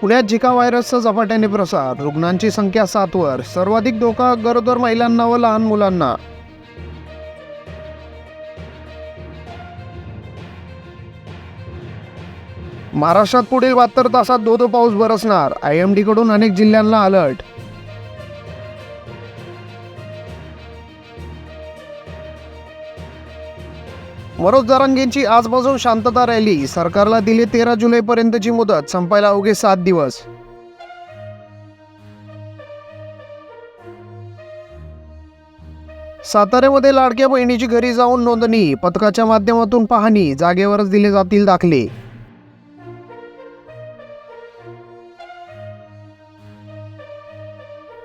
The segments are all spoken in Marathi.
पुण्यात झिका व्हायरसचा झपाट्याने प्रसार. रुग्णांची संख्या सातवर सर्वाधिक धोका गरोदर महिलांना व लहान मुलांना. महाराष्ट्रात पुढील बहात्तर तासात दो दो पाऊस बरसणार. आय एम डीकडून अनेक जिल्ह्यांना अलर्ट. मनोज जरांगेंची आजपासून शांतता रॅली. सरकारला दिली तेरा जुलैपर्यंतची मुदत. संपायला अवघे सात दिवस. साताऱ्यामध्ये लाडक्या बहिणीची घरी जाऊन नोंदणी. पथकाच्या माध्यमातून पाहणी. जागेवरच दिले जातील दाखले.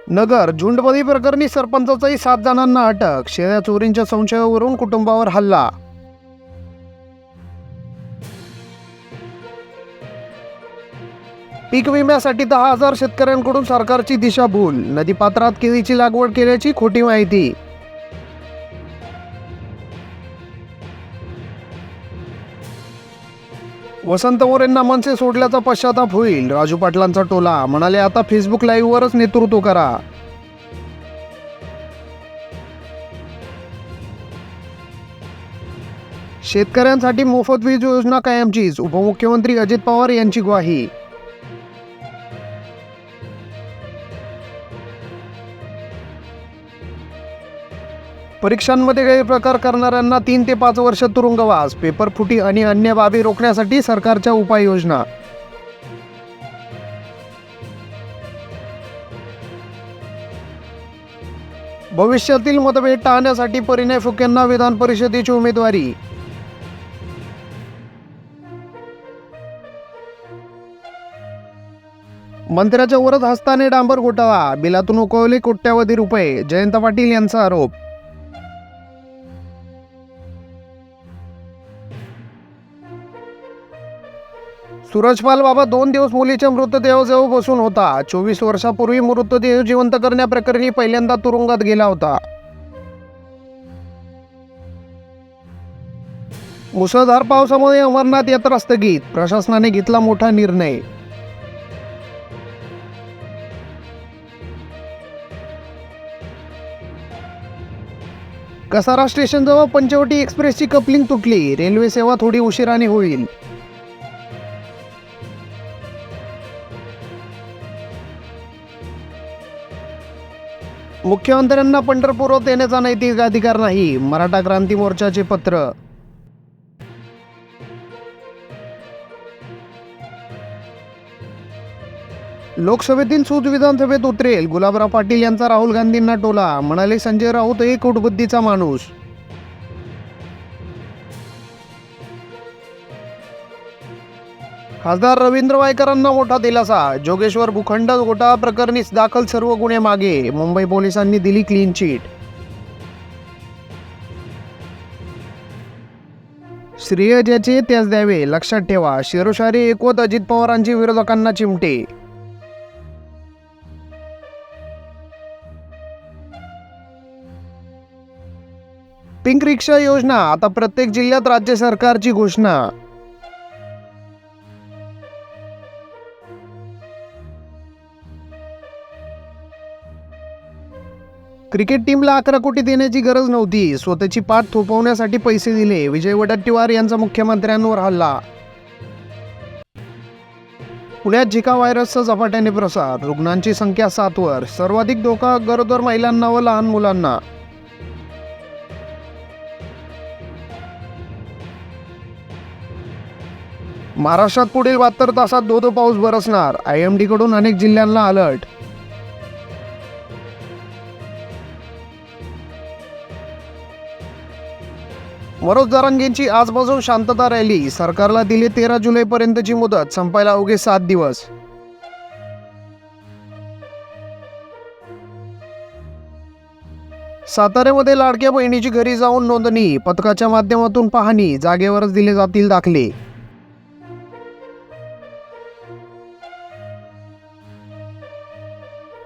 नगर. झुंडबदी प्रकरणी सरपंचाचाही सात जणांना अटक. शेळ्या चोरींच्या संशयावरून कुटुंबावर हल्ला. पीक विम्यासाठी दहा हजार शेतकऱ्यांकडून सरकारची दिशाभूल. नदीपात्रात केळीची लागवड केल्याची खोटी माहिती. वसंत मोरेंना मनसे सोडल्याचा पश्चाताप होईल. राजू पाटलांचा टोला. म्हणाले आता फेसबुक लाईव्हवरच नेतृत्व करा. शेतकऱ्यांसाठी मोफत वीज योजना कायमचीच. उपमुख्यमंत्री अजित पवार यांची ग्वाही. परीक्षांमध्ये गैरप्रकार करणाऱ्यांना तीन ते पाच वर्ष तुरुंगवास पेपर फुटी आणि अन्य बाबी रोखण्यासाठी सरकारच्या उपाययोजना. भविष्यातील मतभेद टाळण्यासाठी परिणय फुकेंना विधान परिषदेची उमेदवारी. मंत्र्याच्या वरद हस्ताने डांबर घोटाळा बिलातून उकळले कोट्यावधी रुपये जयंत पाटील यांचा आरोप. सूरजपाल बाबा दोन दिवस मुलीच्या मृतदेहाजवळ बसून होता. चोवीस वर्षापूर्वी मृतदेह जिवंत करण्याप्रकरणी पहिल्यांदा तुरुंगात गेला होता. मुसळधार पावसामुळे अमरनाथ यात्रा स्थगित प्रशासनाने घेतला मोठा निर्णय. कसारा स्टेशनजवळ पंचवटी एक्सप्रेसची कपलिंग तुटली. रेल्वे सेवा थोडी उशिराने होईल. मुख्यमंत्र्यांना पंढरपुरात येण्याचा नैतिक अधिकार नाही. मराठा क्रांती मोर्चाचे पत्र. लोकसभेतील सूत विधानसभेत उतरेल. गुलाबराव पाटील यांचा राहुल गांधींना टोला. म्हणाले संजय राऊत एक कुटबुद्धीचा माणूस. खासदार रवींद्र वायकरांना मोठा दिलासा. जोगेश्वर भूखंड घोटाळा प्रकरणीच दाखल सर्व गुन्हे मागे. मुंबई पोलिसांनी दिली क्लीन चिट श्रेय ज्याचे त्याच द्यावे लक्षात ठेवा. शिरोशारी एकवत अजित पवारांची विरोधकांना चिमटे. पिंक रिक्षा योजना आता प्रत्येक जिल्ह्यात राज्य सरकारची घोषणा. क्रिकेट टीमला अकरा कोटी देण्याची गरज नव्हती. स्वतःची पाठ थोपवण्यासाठी पैसे दिले. विजय वडट्टीवार यांचा मुख्यमंत्र्यांवर हल्ला. पुण्यात झिका व्हायरसचा झपाट्याने प्रसार. रुग्णांची संख्या सातवर सर्वाधिक धोका गरोदर महिलांना व लहान मुलांना. महाराष्ट्रात पुढील बहात्तर तासात दो दो पाऊस बरसणार. आय एमकडून अनेक जिल्ह्यांना अलर्ट. मनोज जरांगेंची आजपासून शांतता रॅली. सरकारला दिली तेरा जुलैपर्यंतची मुदत. संपायला अवघे सात दिवस. साताऱ्यामध्ये लाडक्या बहिणीची घरी जाऊन नोंदणी. पथकाच्या माध्यमातून पाहणी. जागेवरच दिले जातील दाखले.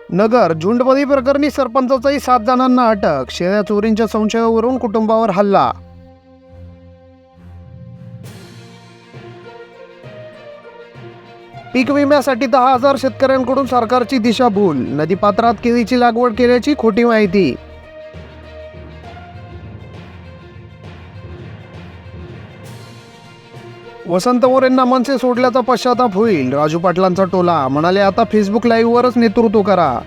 नगर. झुंडबदी प्रकरणी सरपंचाचाही सात जणांना अटक. शेळ्या चोरींच्या संशयावरून कुटुंबावर हल्ला. पीक विम्यासाठी दहा हजार शेतकऱ्यांकडून सरकारची दिशाभूल. नदीपात्रात केळीची लागवड केल्याची खोटी माहिती. वसंत मोरेंना मनसे सोडल्याचा पश्चाताप होईल. राजू पाटलांचा टोला. म्हणाले आता फेसबुक लाईव्हवरच नेतृत्व करा.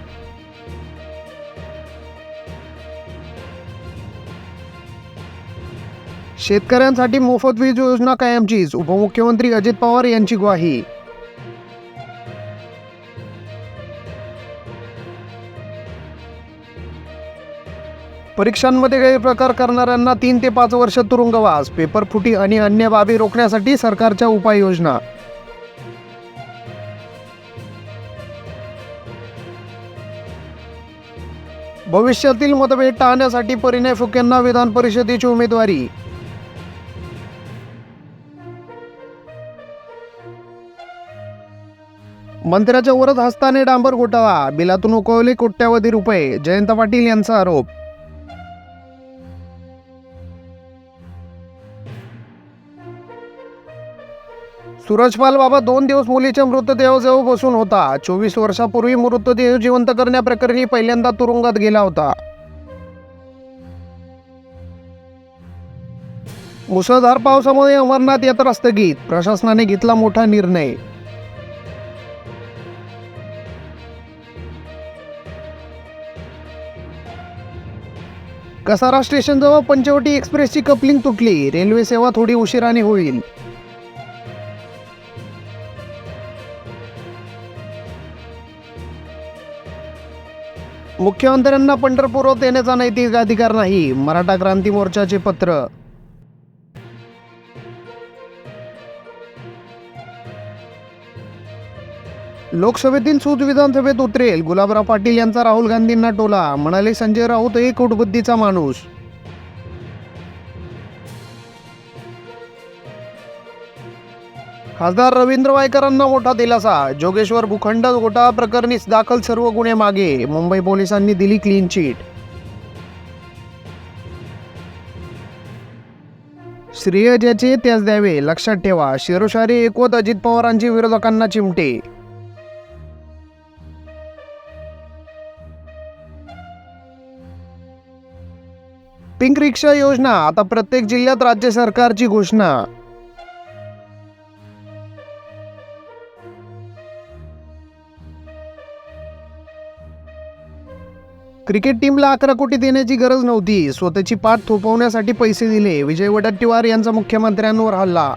शेतकऱ्यांसाठी मोफत वीज योजना कायमचीच. उपमुख्यमंत्री अजित पवार यांची ग्वाही. परीक्षांमध्ये गैरप्रकार करणाऱ्यांना तीन ते पाच वर्ष तुरुंगवास पेपर फुटी आणि अन्य बाबी रोखण्यासाठी सरकारच्या उपाययोजना. भविष्यातील मतभेद टाळण्यासाठी परिणय फुकेंना विधान परिषदेची उमेदवारी. मंत्र्याच्या वरत हस्ताने डांबर घोटाळा बिलातून उकळले कोट्यावधी रुपये जयंत पाटील यांचा आरोप. सूरजपाल बाबा दोन दिवस मुलीच्या मृतदेहाजवळ बसून होता. चोवीस वर्षापूर्वी मृतदेह जिवंत करण्याप्रकरणी पहिल्यांदा तुरुंगात गेला होता. मुसळधार पावसामुळे अमरनाथ यात्रा स्थगित प्रशासनाने घेतला मोठा निर्णय. कसारा स्टेशनजवळ पंचवटी एक्सप्रेसची कपलिंग तुटली. रेल्वे सेवा थोडी उशिराने होईल. मुख्यमंत्र्यांना पंढरपूरवर येण्याचा नैतिक अधिकार नाही. मराठा क्रांती मोर्चाचे पत्र. लोकसभेतील सूत विधानसभेत उतरेल. गुलाबराव पाटील यांचा राहुल गांधींना टोला. म्हणाले संजय राऊत एक कुटबुद्धीचा माणूस. खासदार रवींद्र वायकरांना मोठा दिलासा. जोगेश्वर भूखंड घोटाळा प्रकरणीच दाखल सर्व गुन्हे मागे. मुंबई पोलिसांनी दिली क्लीन चिट श्रेय ज्याचे त्याच द्यावे लक्षात ठेवा. शेरोशारी एकवत अजित पवारांची विरोधकांना चिमटे. पिंक रिक्षा योजना आता प्रत्येक जिल्ह्यात राज्य सरकारची घोषणा. क्रिकेट टीमला अकरा कोटी देण्याची गरज नव्हती. स्वतःची पाठ थोपवण्यासाठी पैसे दिले. विजय वडट्टीवार यांचा मुख्यमंत्र्यांवर हल्ला